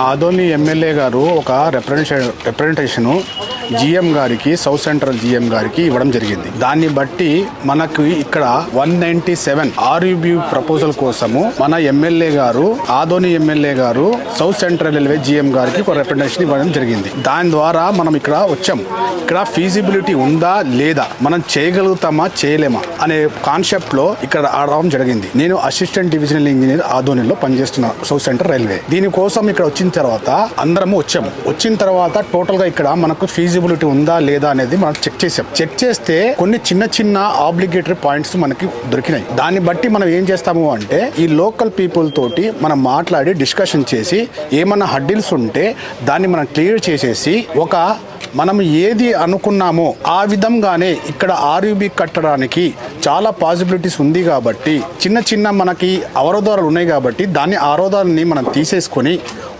Adoni MLA గారు ఒక representation representation GM గారికి సౌత్ సెంట్రల్ జిఎం గారికి ఇవ్వడం జరిగింది. దాన్ని బట్టి మనకు ఇక్కడ one ninety seven RUB proposal కోసము మన ఎమ్మెల్యే గారు ఆదోని ఎమ్మెల్యే గారు సౌత్ సెంట్రల్ రైల్వే జిఎం గారికి ఒక రిప్రజెంటేషన్ ఇవ్వడం జరిగింది. దాని ద్వారా మనం ఇక్కడ వచ్చాం. ఇక్కడ ఫీజిబిలిటీ ఉందా లేదా? మనం చేయగలుగుతామా చేయలేమా? అనే కాన్సెప్ట్లో ఇక్కడ ఆడడం జరిగింది. నేను అసిస్టెంట్ డివిజనల్ ఇంజనీర్ ఆధోనిలో పనిచేస్తున్నా సౌత్ సెంట్రల్ రైల్వే. దీనికోసం ఇక్కడ వచ్చిన తర్వాత అందరము వచ్చాము. వచ్చిన తర్వాత టోటల్గా ఇక్కడ మనకు ఎలిజిబిలిటీ ఉందా లేదా అనేది మనం చెక్ చేసాం. చెక్ చేస్తే కొన్ని చిన్న చిన్న ఆబ్లిగేటరీ పాయింట్స్ మనకి దొరికినాయి. దాన్ని బట్టి మనం ఏం చేస్తాము అంటే ఈ లోకల్ పీపుల్ తోటి మనం మాట్లాడి డిస్కషన్ చేసి ఏమన్నా హడ్డిల్స్ ఉంటే దాన్ని మనం క్లియర్ చేసేసి ఒక మనం ఏది అనుకున్నామో ఆ విధంగానే ఇక్కడ ఆర్యుబి కట్టడానికి చాలా పాసిబిలిటీస్ ఉంది కాబట్టి చిన్న చిన్న మనకి అవరోధాలు ఉన్నాయి కాబట్టి దాన్ని అవరోధాలని మనం తీసేసుకొని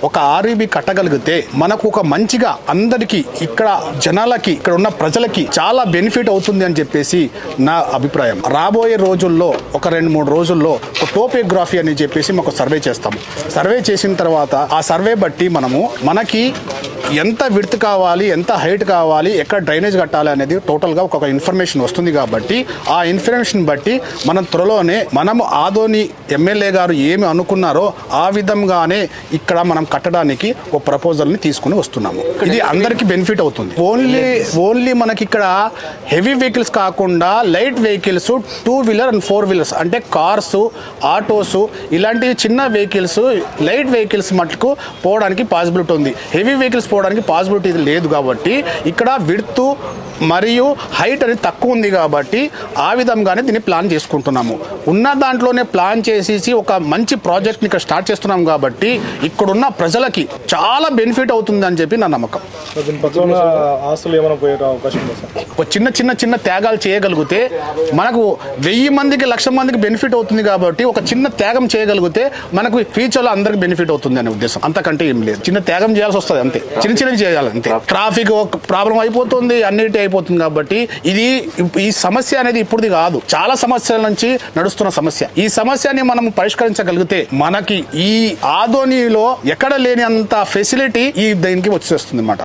ఒక ఆర్ఈబి కట్టగలిగితే మనకు ఒక మంచిగా అందరికీ ఇక్కడ జనాలకి ఇక్కడ ఉన్న ప్రజలకి చాలా బెనిఫిట్ అవుతుంది అని చెప్పేసి నా అభిప్రాయం. రాబోయే రోజుల్లో ఒక రెండు మూడు రోజుల్లో ఒక టోపోగ్రఫీ అని చెప్పేసి మాకు సర్వే చేస్తాము. సర్వే చేసిన తర్వాత ఆ సర్వే బట్టి మనము మనకి ఎంత విడ్త్ కావాలి ఎంత హైట్ కావాలి ఎక్కడ డ్రైనేజ్ కట్టాలి అనేది టోటల్గా ఒక ఇన్ఫర్మేషన్ వస్తుంది కాబట్టి ఆ ఇన్ఫర్మేషన్ బట్టి మనం త్వరలోనే మనము ఆదోని ఎమ్మెల్యే గారు ఏమి అనుకున్నారో ఆ విధంగానే ఇక్కడ మనం కట్టడానికి ఒక ప్రపోజల్ని తీసుకుని వస్తున్నాము. ఇది అందరికీ బెనిఫిట్ అవుతుంది. ఓన్లీ ఓన్లీ మనకి ఇక్కడ హెవీ వెహికల్స్ కాకుండా light vehicles two wheeler and four wheelers అంటే కార్స్ ఆటోస్ ఇలాంటి చిన్న వెహికల్స్ లైట్ వెహికల్స్ మటుకు పోవడానికి పాసిబిలిటీ ఉంది. హెవీ వెహికల్స్ పోవడానికి పాసిబిలిటీ లేదు కాబట్టి ఇక్కడ విడ్త్ మరియు హైట్ అనేది తక్కువ ఉంది కాబట్టి ఆ విధంగానే దీన్ని ప్లాన్ చేసుకుంటున్నాము. ఉన్న దాంట్లోనే ప్లాన్ చేసేసి ఒక మంచి ప్రాజెక్ట్ని ఇక్కడ స్టార్ట్ చేస్తున్నాం కాబట్టి ఇక్కడున్న ప్రజలకి చాలా బెనిఫిట్ అవుతుంది అని చెప్పి నా నమ్మకం. ఒక చిన్న చిన్న చిన్న త్యాగాలు చేయగలిగితే మనకు వెయ్యి మందికి లక్ష మందికి బెనిఫిట్ అవుతుంది కాబట్టి ఒక చిన్న త్యాగం చేయగలిగితే మనకు ఫ్యూచర్లో అందరికి బెనిఫిట్ అవుతుంది అనే ఉద్దేశం. అంతకంటే ఏం లేదు. చిన్న త్యాగం చేయాల్సి వస్తుంది అంతే. చిన్న చిన్నవి చేయాలి అంతే. ట్రాఫిక్ ప్రాబ్లం అయిపోతుంది అన్నిటి అయిపోతుంది కాబట్టి ఇది ఈ సమస్య అనేది ఇప్పుడుది కాదు. చాలా సమస్యల నుంచి నడుస్తున్న సమస్య. ఈ సమస్యని మనం పరిష్కరించగలిగితే మనకి ఈ ఆదోనిలో ఎక్కడ లేని అంత ఫెసిలిటీ ఈ దీనికి వచ్చేస్తుంది